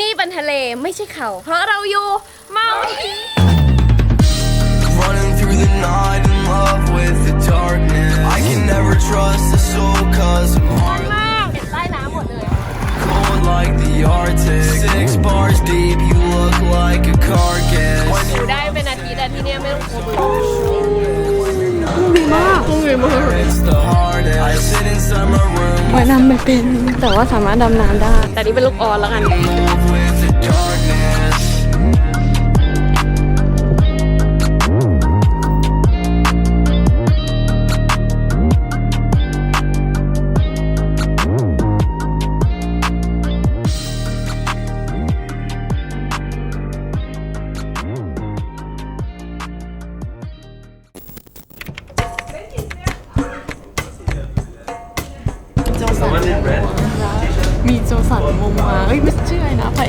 นี่เป็นทะเลไม่ใช่เขา เพราะเราอยู่เมาดีฟ Running through the night in love with the darkness. I can never trust a soul cause I'm ร้อน hard มากเห็นใต้น้ำหมดเลย cold like the Arctic. Six bars deep, you look like a carcass. อยู่ได้เป็นอาทิตย์อะที่เนี่ยไม่ต้องกลัว เบื่อ It's the hardest. I sit inside my room ว่ายน้ำไม่เป็น แต่ว่าสามารถดำน้ำได้ แต่นี่เป็นลูกออนแล้วกัน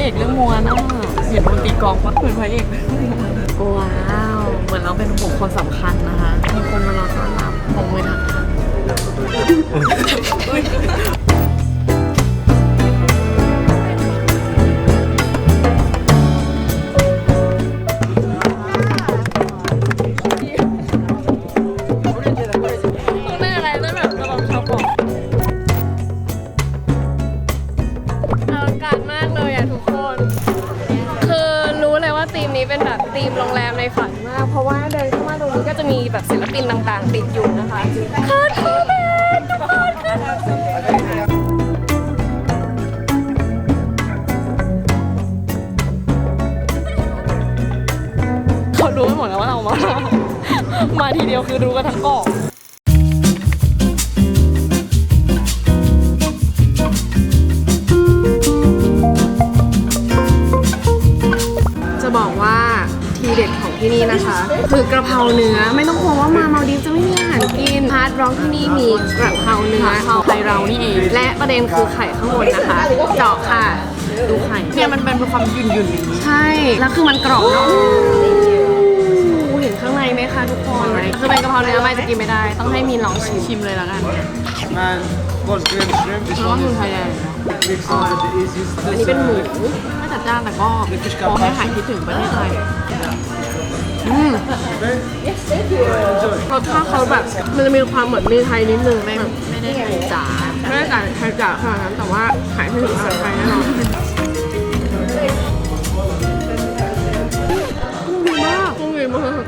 เอกเรื่องโมอาน่าเห็นคนตีกลองปะเหมือนพระเอกว้าว เหมือนเราเป็นบุคคลสำคัญนะคะมีคนมารอต้อนรับของมือทักทาย เป็นแบบธีมโรงแรมในฝันมาก เพราะว่าเดินเข้ามาตรงนี้ก็จะมีแบบศิลปินต่างๆ ติดอยู่นะคะคาร์ทเบนทุกคนค่ะเขารู้กันหมดแล้วว่าเรามา มาทีเดียวคือรู้กันทั้งเกาะ นะคะคือกระเพราเนื้อ ไม่ต้องกลัวว่ามามาดีฟจะไม่มีอาหารกินพาร์ทร้องที่นี่มีกระเพราเนื้อไทยเรานี่เอง และประเด็นคือไข่ข้างบนนะคะ เจาะค่ะ ดูไข่เนี่ยมันเป็นความหยุ่นหยุ่นๆอย่างนี้ใช่ แล้วคือมันกรอบเนาะเห็นข้างในไหมคะทุกคนคือเป็นกระเพราเนื้อไม่จะกินไม่ได้ ต้องให้มีนลองชิมชิมเลยแล้วกัน Man, got grilled shrimp. This แล้วก็ one คือ is ไทยแลนด์ mixed with the easiest. อันนี้เป็นหมู ไม่จัดจ้านแต่ก็พอให้หายคิดถึงประเทศไทย อืม รสชาติเขาแบบมันจะมีความเหมือนมีไทยนิดนึงไม่ไม่ได้ไทยจ๋าไม่ได้ไทยจ๋าขนาดนั้นแต่ว่าขายให้ถึงอาหารไทยแน่นอนดีมากดีมาก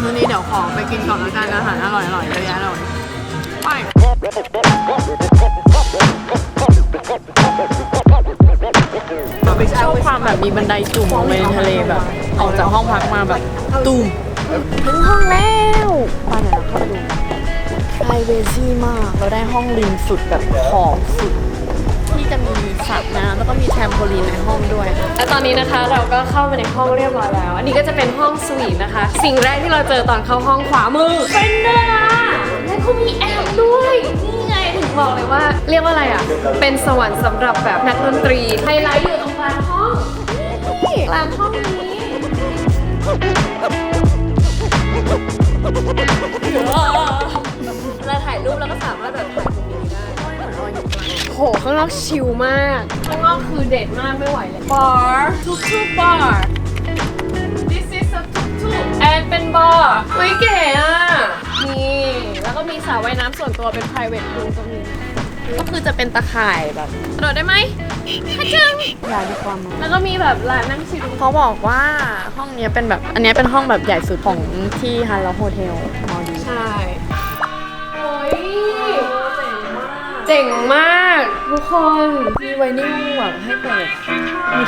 มื้อนี้เดี๋ยวขอไปกินก่อนแล้วกันอาหารอร่อยๆเยอะแยะเลยไป ชอบความแบบมีบันไดจุ่มลงไปในทะเลแบบ ออกจากห้องพักมาแบบตุ่มถึงห้องแล้วไปไหนเราเข้าไปดูไพรเวซีมากเราได้ห้องริมสุดแบบขอบสุดที่จะมีสระน้ำแล้วก็มีแทมโพลีนในห้องด้วย และตอนนี้นะคะเราก็เข้ามาในห้องเรียบร้อยแล้ว อันนี้ก็จะเป็นห้องสวีทนะคะ สิ่งแรกที่เราเจอตอนเข้าห้องขวามือเป็นเนื้อและเขามีแอร์ด้วยนี่ไงถึงบอกเลยว่า เรียกว่าอะไรอะ เป็นสวรรค์สำหรับแบบนักดนตรีไฮไลท์อยู่ ตรงกลางห้องนี่กลางห้องนี้เราถ่ายรูปแล้วก็สามารถแบบถ่ายตรงนี้ได้โหข้างนอกชิลมาก ข้างนอกคือเด็ดมากไม่ไหวเลย bar ทุกทุก bar this is a ทุกทุกแอนเป็นบาร์เฮ้ยเก๋อะ นี่ แล้วก็มีสระว่ายน้ำส่วนตัวเป็น private pool ตรงนี้ ก็คือจะเป็นตะข่ายแบบกระโดดได้ไหมฮัจึงยาวดีกว่ามั้งแล้วก็มีแบบร้านนั่งชิลเขาบอกว่าห้องเนี้ยเป็นแบบอันเนี้ยเป็นห้องแบบใหญ่สุดของที่ฮันแล้วโฮเทลมอลดีฟใช่โอ้ยเจ๋งมากทุกคนมีไวนิลแบบให้เปิด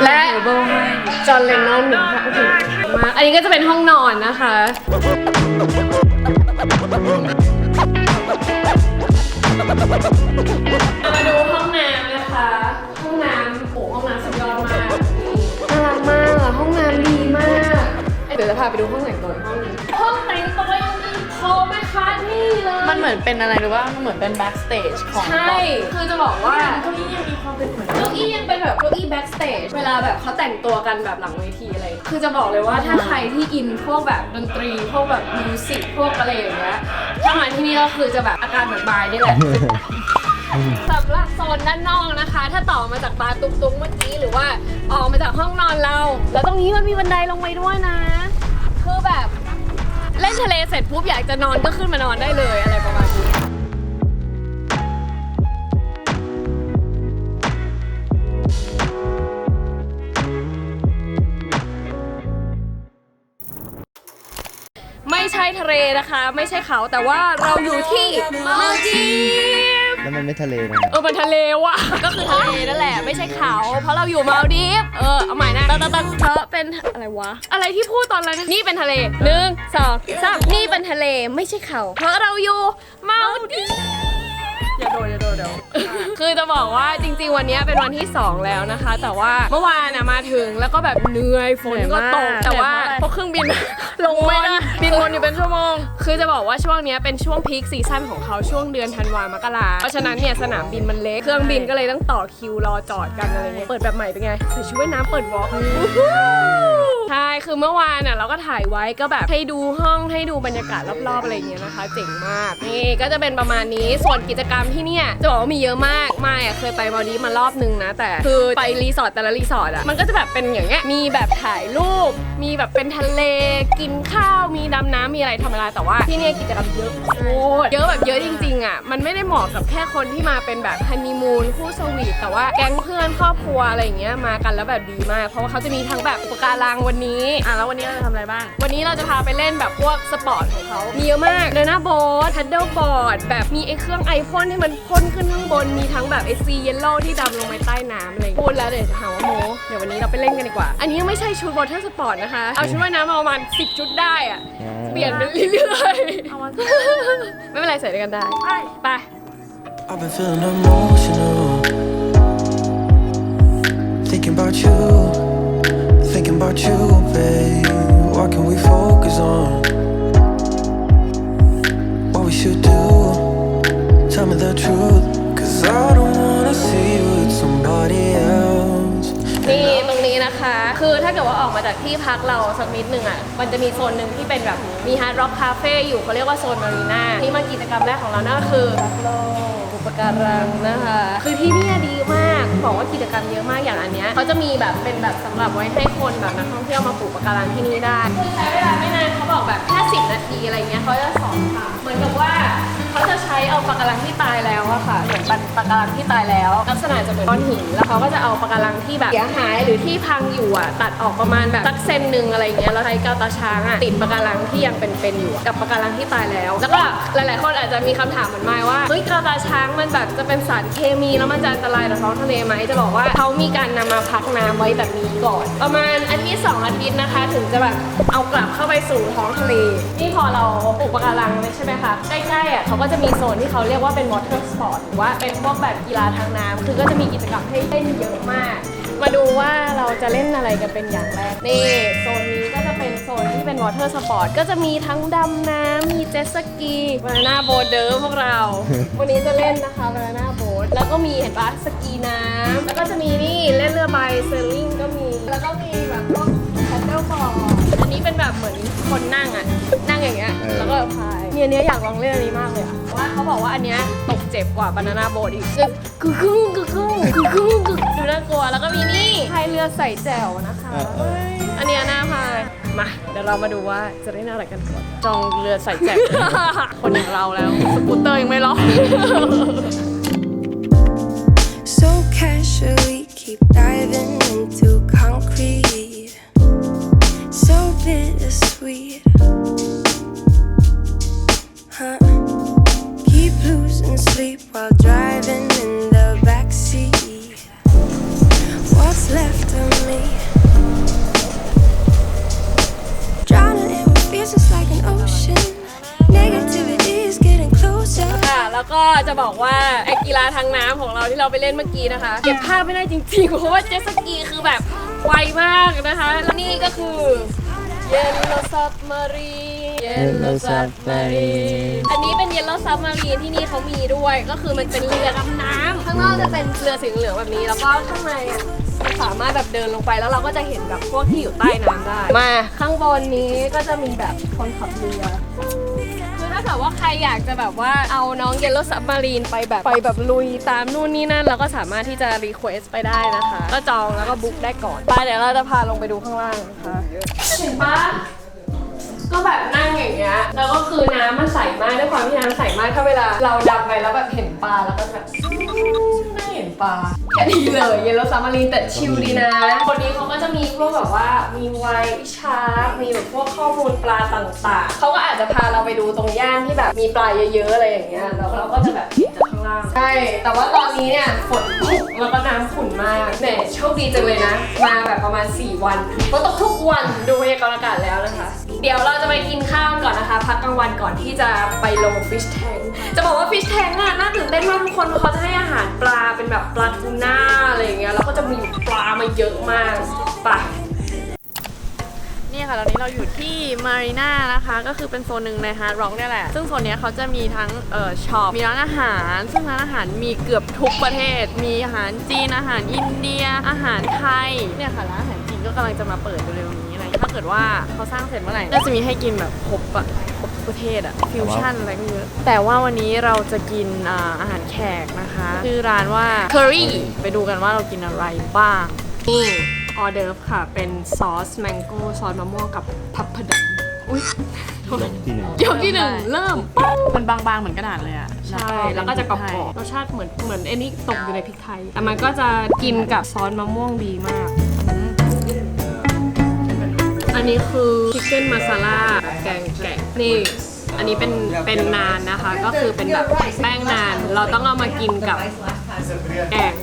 และเบิลให้จอห์นเลนนอนหนึ่งค่ะโอ้โหมากอันนี้ก็จะเป็นห้องนอนนะคะ มาดูห้องน้ำนะคะ ห้องน้ำโอ้ห้องน้ำสุดยอดมากน่ารักมากอะห้องน้ำดีมาก เดี๋ยวจะพาไปดูห้องแต่งตัวอีกห้องหนึงห้องแต่งตัวยังมีโคแมคคาร์ทนี่เลย มันเหมือนเป็นอะไรหรือว่ามันเหมือนเป็นแบ็กสเตจของ ใช่ คือจะบอกว่าเก้าอี้ยังมีความเป็นเหมือนเก้าอี้ยังเป็นแบบเก้าอี้แบ็กสเตจ เวลาแบบเขาแต่งตัวกันแบบหลังเวทีอะไร คือจะบอกเลยว่าถ้าใครที่อินพวกแบบดนตรี พวกแบบมิวสิกพวกอะไรอย่างเงี้ย ถ้ามาที่นี่ก็คือจะแบบอาการแบบบายนี่แหละ สำหรับโซนด้านนอกนะคะ ถ้าต่อมาจากบาร์ตุกตุกเมื่อกี้หรือว่าออกมาจากห้องนอนเรา แล้วตรงนี้มันมีบันไดลงไปด้วยนะ คือแบบ เล่นทะเลเสร็จปุ๊บอยากจะนอนก็ขึ้นมานอนได้เลยอะไรประมาณ ช่ทะเลนะคะ ไม่ใช่เขาแต่ว่าเราอยู่ที่มาลดีฟแล้วมันไม่ทะเลนะเออมันทะเลว่ะ ก็คือทะเลนั่นแหละไม่ใช่เขา เพราะเราอยู่มาลดีฟเออเอาใหม่นะตะตะตะเธอเป็นอะไรวะ อะไรที่พูดตอนแรกนะนี่เป็นทะเลหนึ่งสองสามนี่เป็นทะเลไม่ใช่เขา เพราะเราอยู่มาลดีฟอย่า โดนอย่าโดนเดี๋ยวคือจะบอกว่าจริง ๆ วันนี้เป็นวันที่ 2 แล้วนะคะ แต่ว่าเมื่อวานนะมาถึงแล้วก็แบบเหนื่อยฝนก็ตก แต่ว่าพวกเครื่องบิน ลงไม่ได้บินวนอยู่เป็นชั่วโมง คือจะบอกว่าช่วงเนี้ยเป็นช่วงพีคซีซั่นของเขาช่วงเดือนธันวามกราเพราะฉะนั้นเนี่ยสนามบินมันเล็กเครื่องบินก็เลยต้องต่อคิวรอจอดกันอะไรเงี้ยเปิดแบบใหม่เป็นไงใส่ชุดว่ายน้ำเปิดวอล์กใช่ คือเมื่อวานน่ะเราก็ถ่ายไว้ก็แบบให้ดูห้องให้ดูบรรยากาศรอบๆอะไรเงี้ยนะคะ เจ๋งมากนี่ก็จะเป็นประมาณนี้ส่วนกิจกรรมที่เนี่ยจะบอกว่ามีเยอะมากไม่อะเคยไปมาดีฟมารอบนึงนะ แต่คือไปรีสอร์ทแต่ละรีสอร์ทอะมันก็จะแบบเป็นอย่างเงี้ยมีแบบถ่ายรูป มีแบบเป็นทะเลกินข้าวมีดำน้ำมีอะไรธรรมดาแต่ว่าที่เนี่ยกิจกรรมเยอะโคตรเยอะแบบเยอะจริงๆอะมันไม่ได้เหมาะกับแค่คนที่มาเป็นแบบฮันนีมูนคู่สวีทแต่ว่าแก๊งเพื่อนครอบครัวอะไรอย่างเงี้ยมากันแล้วแบบดีมาก เพราะว่าเขาจะมีทั้งแบบอุปการังวันนี้ อะแล้ววันนี้เราจะทำอะไรบ้าง วันนี้เราจะพาไปเล่นแบบพวกสปอร์ตของเขามีเยอะมากเดน่าโบ๊ททันเดิลบอร์ดแบบมีไอ้เครื่องไอพ่นที่มันพ่นขึ้นข้างบนมีทั้งแบบไอซีเยลโล่ที่ดำลงไปใต้น้ำอะไรอย่างเงี้ยพูดแล้วเดี๋ยวจะหาว่าโมเดี๋ยววันนี้เราไปเล่นกันดีกว่า อันนี้ยังไม่ใช่ชุดวอเตอร์สปอร์ตนะคะ เอาชุดว่ายน้ำมาประมาณ10 ชุดได้อะเปลี่ยนไปเรื่อยๆเอามาไม่เป็นไรใส่ด้วยกันได้ ไป I've been feeling emotional. Thinking about you, thinking about you, นะคะ คือถ้าเกิดว่าออกมาจากที่พักเราสักนิดนึงอะ มันจะมีโซนหนึ่งที่เป็นแบบมีฮาร์ดร็อกคาเฟ่อยู่เขาเรียกว่าโซนมารีนาที่มันกิจกรรมแรกของเรานั่นก็คือรักโลกอุปการังนะคะ คือที่นี่ดีมาก บอกว่ากิจกรรมเยอะมากอย่างอันเนี้ยเขาจะมีแบบเป็นแบบสำหรับไว้ให้คนแบบนักท่องเที่ยวมาปลูกปะการังที่นี่ได้คือใช้เวลาไม่นานเขาบอกแบบแค่สิบนาทีอะไรเงี้ยเขาจะสอนค่ะ เหมือนกับว่า เขาจะใช้เอาปะการังที่ตายแล้วอะค่ะ เหมือนปะการังที่ตายแล้ว ลักษณะจะเหมือนก้อนหิน แล้วเขาก็จะเอาปะการังที่แบบเสียหายหรือที่พังอยู่อะตัดออกประมาณแบบสักเซนหนึ่งอะไรเงี้ยแล้วใช้กาวตาช้างอะติดปะการังที่ยังเป็นๆอยู่กับปะการังที่ตายแล้ว แล้วก็หลาย ๆ คนอาจจะมีคำถามเหมือนไม้ว่าเฮ้ยกาวตาช้างมันแบบจะเป็นสารเคมีแล้วมันจะอันตรายต่อท้องทะเลไหมจะบอกว่าเขามีการนำมาพักน้ำไว้แบบนี้ก่อน ประมาณอาทิตย์สองอาทิตย์นะคะ ถึงจะแบบเอากลับเข้าไปสู่ท้องทะเลนี่พอเราปลูกปะการังใช่ไหมคะใกล้ๆอะ เขาก็จะมีโซนที่เขาเรียกว่าเป็น water sport หรือว่าเป็นพวกแบบกีฬาทางน้ำคือก็จะมีกิจกรรมให้เล่นเยอะมาก มาดูว่าเราจะเล่นอะไรกันเป็นอย่างแรก นี่โซนนี้ก็จะเป็นโซนที่เป็น water sport ก็จะมีทั้งดำน้ำมีเจ็ตสกีบานาน่าโบ๊ทเดิมพวกเรา วันนี้จะเล่นนะคะบานาน่าโบ๊ทแล้วก็มีเห็นปะสกีน้ำแล้วก็จะมีนี่เล่นเรือใบเซลลิงก็มี แล้วก็มีแบบพวกแพดเดิลบอร์ดอันนี้เป็นแบบเหมือนคนนั่งอะนั่งอย่างเงี้ยเออแล้วก็พาย เนี่ยเนี้ยอยากลองเล่นอันนี้มากเลยอะว่าเขาบอกว่าอันเนี้ยตกเจ็บกว่าบานาน่าโบ๊ทอีกกึกกึ้งกึกกึ้งกึกกึ้งกึกดูน่ากลัวแล้วก็มีนี่พายเรือใส่แจ่วนะคะ อันเนี้ยน่าพายมาเดี๋ยวเรามาดูว่าจะเล่นอะไรกันก่อนจองเรือใส่แจ็คคนอย่างเราแล้วสกูตเตอร์ยังไม่ล็อก So casually keep diving into concrete. So bittersweet. Losing sleep while driving in the backseat. What's left of me? Drowning in what feels just like an ocean. Negativity is getting closer. ค่ะแล้วก็จะบอกว่าไอ้กีฬาทางน้ำของเราที่เราไปเล่นเมื่อกี้นะคะ เก็บภาพไม่ได้จริงๆ เพราะว่าเจ็ตสกีคือแบบไวมากนะคะ แล้วนี่ก็คือเยลโลซับมารี เยลโลซับมารีอันนี้เป็นเยลโลซับมารีที่นี่เขามีด้วย ก็คือมันเป็นเรือดำน้ำข้างนอกจะเป็นเรือสีเหลืองแบบนี้ แล้วก็ข้างในอะมันสามารถแบบเดินลงไปแล้วเราก็จะเห็นแบบพวกที่อยู่ใต้น้ำได้ มาข้างบนนี้ก็จะมีแบบคนขับเรือคือถ้าเกิดว่าใครอยากจะแบบว่าเอาน้องเยลโลซับมารีนไปแบบไปแบบลุยตามนู่นนี่นั่นเราก็สามารถที่จะรีเควสไปได้นะคะ ก็จองแล้วก็บุ๊กได้ก่อนไปเดี๋ยวเราจะพาลงไปดูข้างล่างนะคะเห็นปะ แล้วก็คือน้ำมันใสมากด้วยความที่น้ำใสมากถ้าเวลาเราดำไปแล้วแบบเห็นปลาแล้วก็แบบ ปลาแค่นี้เลยเยลโลซับมารีนแต่ชิลดีนะ คนนี้เขาก็จะมีพวกแบบว่ามีไวท์ชาร์กมีแบบพวกข้อมูลปลาต่างๆ เขาก็อาจจะพาเราไปดูตรงย่านที่แบบมีปลาเยอะๆอะไรอย่างเงี้ยแล้วเราก็จะแบบเห็นจากข้างล่าง ใช่ แต่ว่าตอนนี้เนี่ยฝนตกแล้วก็น้ำขุ่นมากแหมโชคดีจังเลยนะ มาแบบประมาณ 4 วันฝนตกทุกวันดูพยากรณ์อากาศแล้วนะคะ เดี๋ยวเราจะไปกินข้าวก่อนนะคะ พักกลางวันก่อนที่จะไปลงฟิชแทงจะบอกว่าฟิชแทงอะน่าตื่นเต้นมากทุกคนเพราะเขาจะให้อาหารปลาเป็นแบบปลาทูน่าอะไรอย่างเงี้ยแล้วก็จะมีปลามาเยอะมากไปนี่ค่ะตอนนี้เราอยู่ที่มารีน่านะคะ ก็คือเป็นโซนหนึ่งในฮาร์ดร็อกเนี่ยแหละ ซึ่งโซนนี้เขาจะมีทั้งเอ่อช็อป มีร้านอาหาร ซึ่งร้านอาหารมีเกือบทุกประเทศ มีอาหารจีน อาหารอินเดีย อาหารไทย เนี่ยค่ะร้านอาหารจีนก็กำลังจะมาเปิดเร็วๆนี้อะไร ถ้าเกิดว่าเขาสร้างเสร็จเมื่อไหร่ น่าจะมีให้กินแบบครบอะครบ ประเทศอะฟิวชั่นอะไรก็เยอะแต่ว่าวันนี้เราจะกินอ่าอาหารแขกนะคะชื่อร้านว่า Curry ไปดูกันว่าเรากินอะไรบ้างนี่ออเดิร์ฟค่ะ เป็นซอสแมงโก้ซอสมะม่วงกับพับพดัมอุ้ยยกที่หนึ่งเริ่มมันบางๆเหมือนกระดาษเลยอะใช่ แล้วก็จะกรอบๆรสชาติเหมือนเหมือนไอ้นี่ตกอยู่ในพริกไทยแต่มันก็จะกินกับซอสมะม่วงดีมาก อันนี้คือชิคเก้นมาซาล่าแกงแกะนี่อันนี้เป็นเป็นนานนะคะ ก็คือเป็นแบบแป้งนาน เราต้องเอามากินกับแกง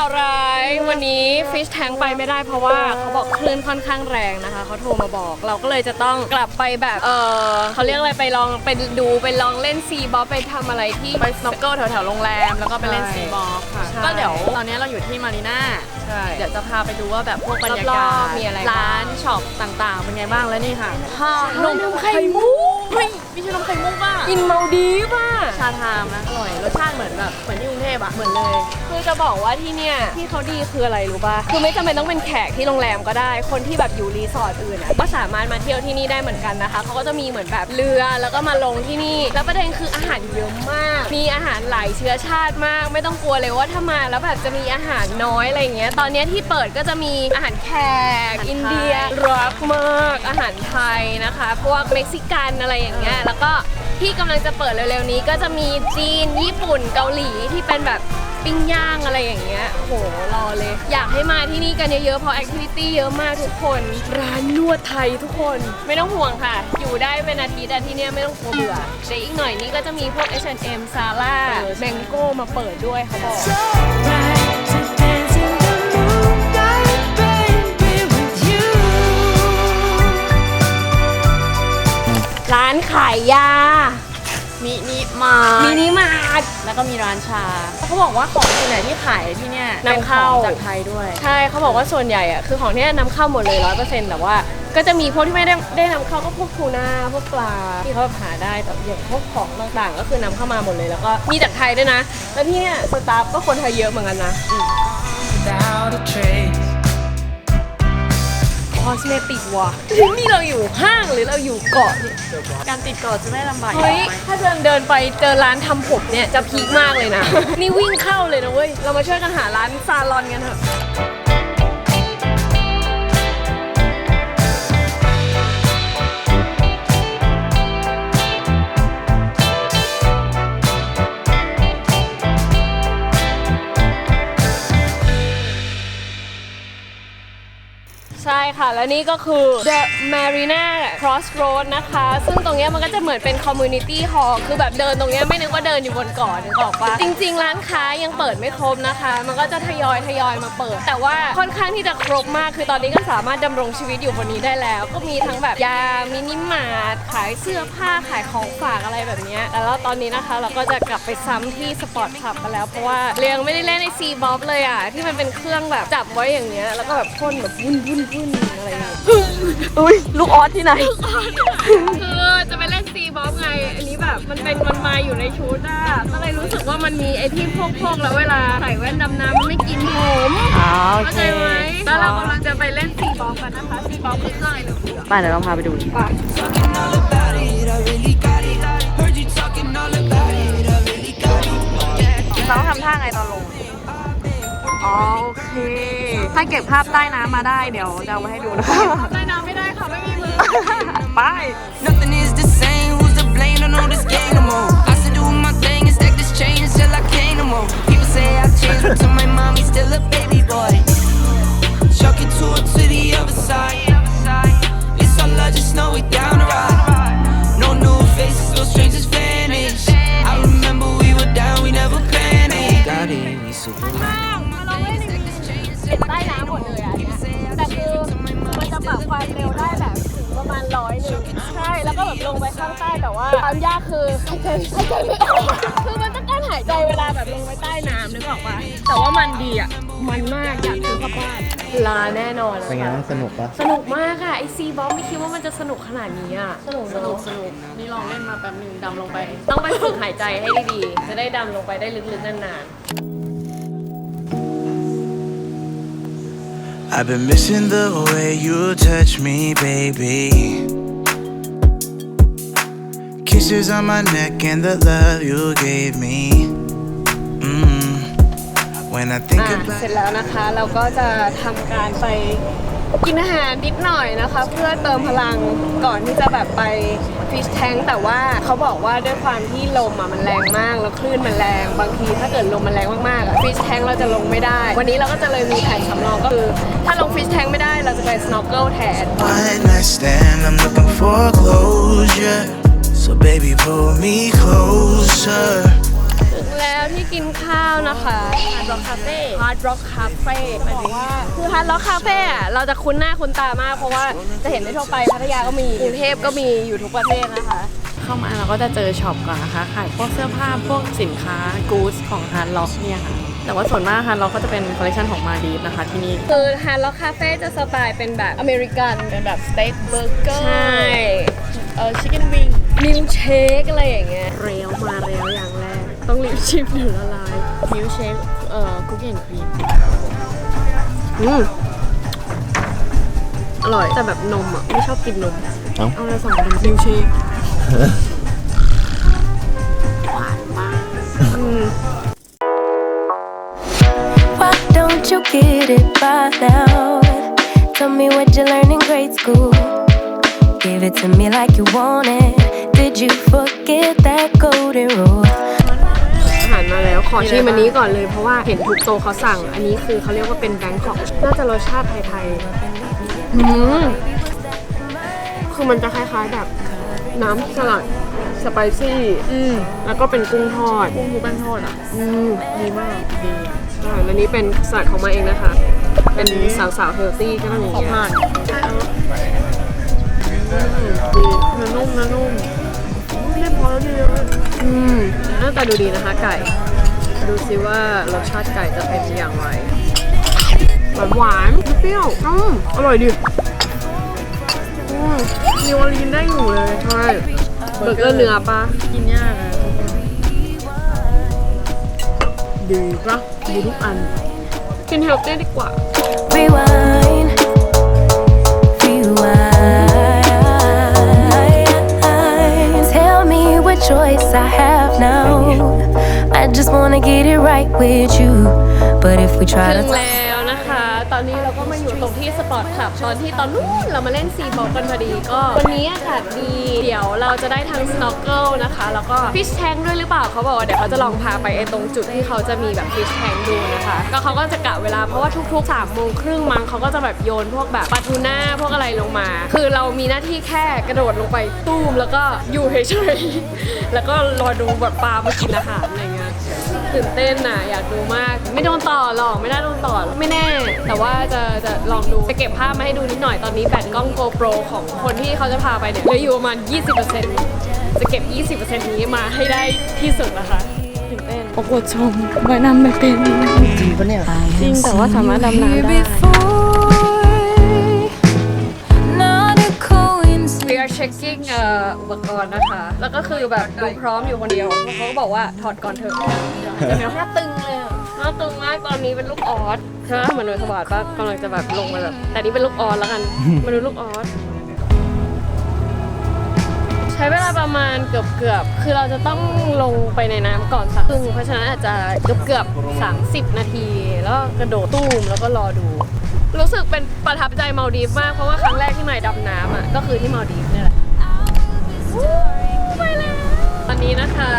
าวร้าย วันนี้ฟิชแทงไปไม่ได้เพราะว่าเขาบอกคลื่นค่อนข้างแรงนะคะเขาโทรมาบอกเราก็เลยจะต้องกลับไปแบบเออเขาเรียกอะไรไปลองไปดูไปลองเล่นซีบอลไปทำอะไรที่ ไปสโนว์เกิลแถวๆโรงแรม แล้วก็ไปเล่นใช่ซีบอลค่ะ ใช่ ก็เดี๋ยวตอนนี้เราอยู่ที่มารีนาใช่ เดี๋ยวจะพาไปดูว่าแบบพวกบรรยารกาอศบๆมีอะไรบ้าง ร้านช็อปต่างๆ เป็นไงบ้างแล้วนี่ค่ะห้านมไข่มุกเฮ้ยมีชื่อนมไข่มุกอะกินเมาดีป่ะชาไทามนะอร่อยรสชาติเหมือนแบบเหมือนที่กรุงเทพอะเหมือนเลย คือจะบอกว่าที่เนี่ยที่เขาดีคืออะไรรู้ป่ะคือไม่จำเป็นต้องเป็นแขกที่โรงแรมก็ได้ คนที่แบบอยู่รีสอร์ทอื่นอะก็สามารถมาเที่ยวที่นี่ได้เหมือนกันนะคะเขาก็จะมีเหมือนแบบเรือแล้วก็มาลงที่นี่ แล้วประเด็นคืออาหารเยอะมาก มีอาหารหลายเชื้อชาติมาก ไม่ต้องกลัวเลยว่าถ้ามาแล้วแบบจะมีอาหารน้อยอะไรอย่างเงี้ยตอนเนี้ยที่เปิดก็จะมีอาหารแขกอินเดียรักมากอาหารไทยนะคะพวกเม็กซิกันอะไรอย่างเงี้ยแล้วก็ ที่กำลังจะเปิดเร็วๆนี้ก็จะมีจีน ญี่ปุ่น เกาหลีที่เป็นแบบปิ้งย่างอะไรอย่างเงี้ยโห รอเลย อยากให้มาที่นี่กันเยอะๆ เพราะแอคทิวิตี้เยอะมากทุกคน ร้านนวดไทยทุกคน ไม่ต้องห่วงค่ะ อยู่ได้เป็นอาทิตย์อะที่เนี่ยไม่ต้องกลัวเบื่อเดี๋ยวอีกหน่อยนี้ก็จะมีพวก H&M Zara Mango มาเปิดด้วยเขาบอก ร้านขายยา มินิมามิมินิมาร์ท แล้วก็มีร้านชา เขาบอกว่าของส่วนใหญ่ที่ขายที่เนี่ยนำเข้า ป็นของจากไทยด้วย ใช่เขาบอกว่าส่วนใหญ่อะคือของที่นำเข้าหมดเลยร้อยเปอร์เซ็นต์แต่ว่า ก็จะมีพวกที่ไม่ได้ได้นำเข้าก็พวกทูน่าพวกปลาที่เขาหาได้แต่อย่างพวกของต่างๆ ก็คือนำเข้ามาหมดเลยแล้วก็มีจากไทยด้วยนะ แล้วที่เนี่ยสตาฟก็คนไทยเยอะเหมือนกันนะ Without a trace. คอสเมติกว่ะนี่เราอยู่ห้างหรือเราอยู่เกาะเนี่ยการติดเกาะจะไม่ลำบากเฮ้ยถ้าเดินเดินไปเจอร้านทำผมเนี่ยจะพีคมากเลยนะ นี่วิ่งเข้าเลยนะเว้ย เรามาช่วยกันหาร้านซาลอนกันเถอะ ค่ะ และนี่ก็คือ The Marina Crossroad นะคะ ซึ่งตรงเนี้ยมันก็จะเหมือนเป็น Community Hall คือแบบเดินตรงเนี้ยไม่นึกว่าเดินอยู่บนเกาะนึกออกปะจริง ๆ ร้านค้ายังเปิดไม่ครบนะคะ มันก็จะทยอยทยอยมาเปิด แต่ว่าค่อนข้างที่จะครบมาก คือตอนนี้ก็สามารถดำรงชีวิตอยู่บนนี้ได้แล้ว ก็มีทั้งแบบยามินิมาร์ทขายเสื้อผ้าขายของฝากอะไรแบบนี้แต่แล้วตอนนี้นะคะเราก็จะกลับไปซ้ำที่สปอร์ตคลับกันแล้วเพราะว่าเรียงไม่ได้เล่นในซีบ๊อบเลยอะที่มันเป็นเครื่องแบบจับไว้อย่างเงี้ยแล้วก็แบบพ่นแบบวุ่นวุ่นวุ่นอะไรอย่างเงี้ยอุ้ยลูกออสที่ไหน คือจะไปเล่นซีบ๊อบไง อันนี้แบบมันเป็นมันมาอยู่ในชุดอะก็เลยรู้สึกว่ามันมีไอ้ที่พกๆแล้วเวลาใส่แว่นดำน้ำมันไม่กินผมอ๋อโอเข้าเคใจไหมแล้วเรากำลังจะไปเล่นซีบอลกันนะคะซีบอลคือเครื่องไอ้เหลืองไปเดี๋ยวเราพาไปดูๆไปเราต้องทำท่าไงตอนลง อ๋อโอเค ถ้าเก็บภาพใต้น้ำมาได้เดี๋ยวจะเอาไว้ให้ดูนะคะ ใต้น้ำไม่ได้ค่ะ ไม่มีมือ ไป Nothing is the same. Who's to blame? Don't know this game no more. I still do my thing and stack this change until I can't no more. People say I changed, but to my mom, he's still a baby boy. ก็แบบลงไปข้างใต้แต่ว่าความยากคือหายใจหายใจไม่ออกคือมันต้องการหายใจเวลาแบบลงไปใต้น้ำนึกออกปะแต่ว่ามันดีอะมันมากอยากซื้อกลับบ้านลาแน่นอนเป็นไงบ้างสนุกปะสนุกมากค่ะไอซีบอมไม่คิดว่ามันจะสนุกขนาดนี้อะสนุกสนุกสนุกนี่ลองเล่นมาแป๊บหนึงดำลงไป ต้องไปฝึกหายใจให้ดีๆ จะได้ดำลงไปได้ลึกๆนาน I've been missing the way you touch me, baby. Kisses on my neck and the love you gave me. Mm. When I ๆ think อะ about เสร็จแล้วนะคะเราก็จะทำการไปกินอาหารนิดหน่อยนะคะ เพื่อเติมพลังก่อนที่จะแบบไปฟิชแทงแต่ว่าเขาบอกว่าด้วยความที่ลมอะมันแรงมาก แล้วคลื่นมันแรงบางทีถ้าเกิดลมมันแรงมากๆอะฟิชแทงเราจะลงไม่ได้ วันนี้เราก็จะเลยมีแผนสำรองก็คือ ถ้าลงฟิชแทงไม่ได้เราจะไปสโนว์เกิลแทน one night stand, I'm looking for closure. So baby, pull me closer. ถึงแล้วที่กินข้าวนะคะฮาร์ดร็อกคาเฟ่ฮาร์ดร็อกคาเฟ่บอกว่าคือฮาร์ดร็อกคาเฟ่อะเราจะคุ้นหน้าคุ้นตามาก เพราะว่าจะเห็นได้ทั่วไปพัทยาก็มีกรุงเทพก็มีอยู่ทุกประเทศนะคะ เข้ามาเราก็จะเจอช็อปก่อนนะคะขายพวกเสื้อผ้าพวกสินค้ากู๊ดของฮาร์ดล็อกเนี่ยค่ะแต่ว่าส่วนมากฮาร์ดล็อกก็จะเป็นคอลเลคชันของมาดีฟนะคะที่นี่คือฮาร์ดร็อกคาเฟ่จะสไตล์เป็นแบบอเมริกัน เป็นแบบสเต็กเบอร์เกอร์ใช่เออชิคเก้นวิง มิลเชคอะไรอย่างเงี้ยเร็วมาเร็วอย่างแรก ต้องรีบชิมเดี๋ยวละลายมิลเชคเอ่อคุกกี้แอนด์ครีมอืมอร่อย แต่แบบนมอะ ไม่ชอบกินนม เอ้า เอาเลยสองเป็นมิลเชคหวานมากอืม Why don't you get it by now? Tell me what you learned in grade school. Give it to me like you want it. Did you forget that golden rule? อาหารมาแล้วขอชิมอันนี้ก่อนเลยเพราะว่าเห็นทุกโตะเขาสั่ง อันนี้คือเขาเรียกว่าเป็นแบงคอกน่าจะรสชาติไทยๆอืมคือมันจะคล้ายๆแบบน้ำสลัดสไปซี่อืมแล้วก็เป็นกุ้งทอด กุ้งทูแป้งทอดอะ อืมดีมากดีใช่อันนี้เป็นสลัดของมาเองนะคะ เป็นสาวๆเฮลตี้ก็ต้องอย่างขอเงี้ยผ่านดีเนื้อนุ่มเนื้อนุ่มไม่ พอแล้วดีเลยอืมหน้าตาดูดีนะคะไก่ ดูซิว่ารสชาติไก่จะเป็นอย่างไร หวานหวานเปรี้ยวอืมอร่อยดิอืมนิวอลีนได้อยู่เลยใช่เบอร์เกอร์เนื้อปะกินยากอะดีปะดีทุกอัน กินเฮลตี้ดีกว่า Rewind. Rewind. Choice I have now. I just wanna get it right with you. But if we try to แล้วนะคะตอนนี้เราก็มาอยู่ตรงที่สปอร์ตคลับตอนที่ตอนนู้นเรามาเล่นซีบอลกันพอดีก็ วันนี้อากาศดี เดี๋ยวเราจะได้ทั้งสโนว์เกิลนะคะ แล้วก็ฟิชแทงด้วยหรือเปล่าเขาบอกว่าเดี๋ยวเขาจะลองพาไปไอ้ตรงจุดที่เขาจะมีแบบฟิชแทงดูนะคะก็เขาก็จะกะเวลาเพราะว่าทุกๆ3ามโมงครึ่งมั้งเขาก็จะแบบโยนพวกแบบปลาทูน่าพวกอะไรลงมา คือเรามีหน้าที่แค่กระโดดลงไปตู้มแล้วก็อยู่เฉยๆแล้วก็รอดูแบบปลามากินอาหารอะไรเงี้ย ตื่นเต้นน่ะอยากดูมาก ไม่โดนต่อหรอกไม่น่าโดนต่อหรอกไม่แน่ แต่ว่าจะจะลองดูจะเก็บภาพมาให้ดูนิดหน่อยตอนนี้แบตกล้อง GoPro ของคนที่เขาจะพาไปเนี่ยเหลืออยู่ประมาณ 20%จะเก็บ 20%นี้มาให้ได้ที่สุดนะคะตื่นเต้นประกวดชมว่ายน้ำไม่เป็นจริงปะเนี่ยจริงแต่ว่าสามารถดำน้ำได้ are checking uh อุปกรณ์นะคะ แล้วก็คือแบบดูพร้อมอยู่คนเดียวเขาก็บอกว่าถอดก่อนเถอะเดี๋ยวหน้าตึงเลยอะหน้าตึงมากตอนนี้เป็นลูกออสใช่ไหมเหมือนโดยสวัสดิ์ปะกำลังจะแบบลงมาแบบแต่นี่เป็นลูกออสแล้วกัน มาดูลูกออสใช้เวลาประมาณเกือบเกือบๆคือเราจะต้องลงไปในน้ำก่อนสักครึ่งเพราะฉะนั้นอาจจะเกือบเกือบๆ30 นาที แล้วก็กระโดดตุ้มแล้วก็รอดู รู้สึกเป็นประทับใจมาดีฟมาก เพราะว่าครั้งแรกที่ใหม่ดำน้ำอะก็คือที่มาดีฟเนี่ยแหละไปแล้วตอนนี้นะคะ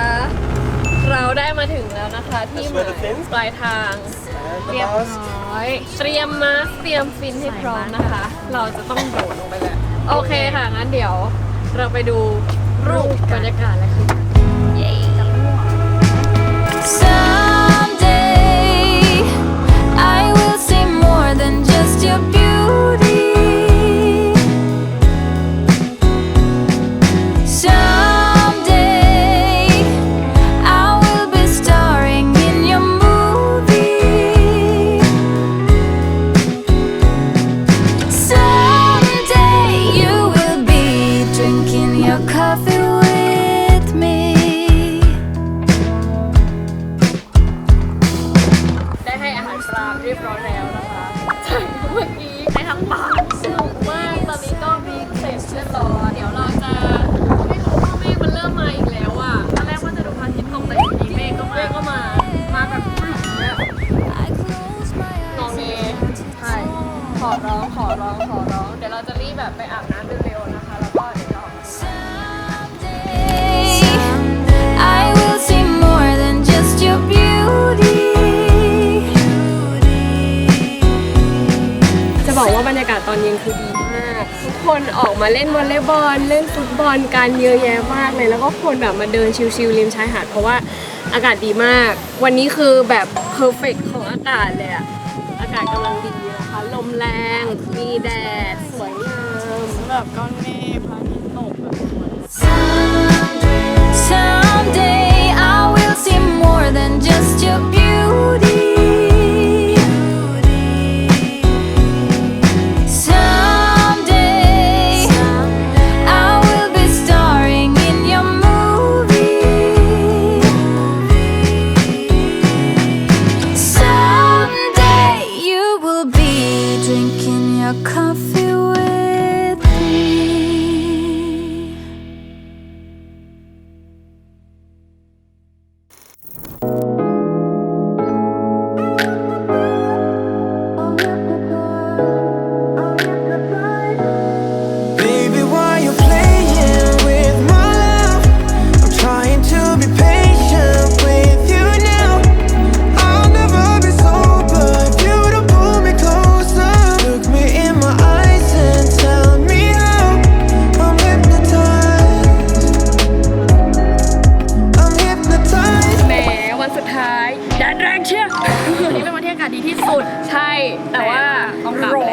เราได้มาถึงแล้วนะคะ ที่หมายปลายทางเรียบร้อยเตรียมมาเตรียมฟินให้พร้อมนะคะ เราจะต้องโดดลงไปเลยโอเคค่ะ งั้นเดี๋ยวเราไปดูรูปบรรยากาศและคลิปกันเย้ Someday I will see more than just your beauty. าบรรยากาศตอนเย็นคือดีมาก ทุกคนออกมาเล่นวอลเลย์บอลเล่นฟุตบอลกันเยอะแยะมากเลย แล้วก็คนแบบมาเดินชิลๆริมชายหาดเพราะว่าอากาศดีมาก วันนี้คือแบบเพอร์เฟกของอากาศเลยอะอากาศกำลังดีนะคะลมแรงมีแดดสวยงามแบบก้อนเมฆพระอาทิตย์ตกแบบสวย Someday I will see more than just your beauty.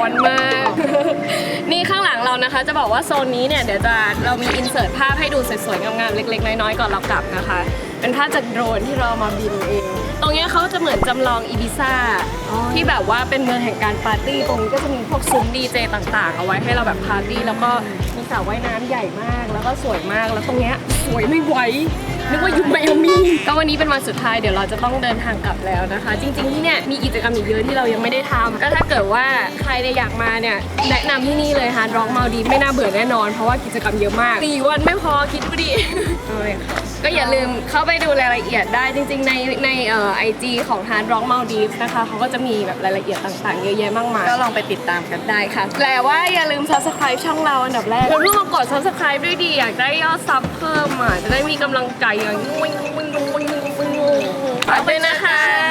อนมาก นี่ข้างหลังเรานะคะ จะบอกว่าโซนนี้เนี่ยเดี๋ยวจะเรามีอินเสิร์ตภาพให้ดูสวยๆงามๆเล็กๆ น้อยๆก่อนเรากลับนะคะ เป็นภาพจากโดรนที่เราเอามาบินเอง ตรงเนี้ยเขาจะเหมือนจำลองอีบิซ่าที่แบบว่าเป็นเมืองแห่งการปาร์ตี้ตรงนี้ก็จะมีพวกซุ้มดีเจต่างๆ เอาไว้ให้เราแบบปาร์ตี้แล้วก็มีสระว่ายน้ำใหญ่มากแล้วก็สวยมากแล้วตรงเนี้ยสวยไม่ไหว นึกว่าอยู่ไมอามีก็วันนี้เป็นวันสุดท้ายเดี๋ยวเราจะต้องเดินทางกลับแล้วนะคะ จริงๆที่เนี่ยมีกิจกรรมอีกเยอะที่เรายังไม่ได้ทำก็ถ้าเกิดว่าใครเนี่ยอยากมาเนี่ยแนะนำที่นี่เลยฮาร์ดร็อกมาดีไม่น่าเบื่อแน่นอน เพราะว่ากิจกรรมเยอะมากสี่วันไม่พอคิดดูดิเอาเลยค่ะก็อย่าลืมเข้าไปดูรายละเอียดได้จริง ๆ ในในเอ่อไอจีของ Hard Rock Maldives นะคะเขาก็จะมีแบบรายละเอียดต่างๆ เยอะแยะมากมาย ก็ลองไปติดตามกันได้ค่ะแปลว่าอย่าลืม subscribe ช่องเราอันดับแรกแล้วร่วมากด subscribe ด้วยดี อยากได้ยอดซับเพิ่มอะ จะได้มีกำลังใจอย่างวิ่งวิ่งวิ่งวิ่งวิ่งฝากด้วยนะคะ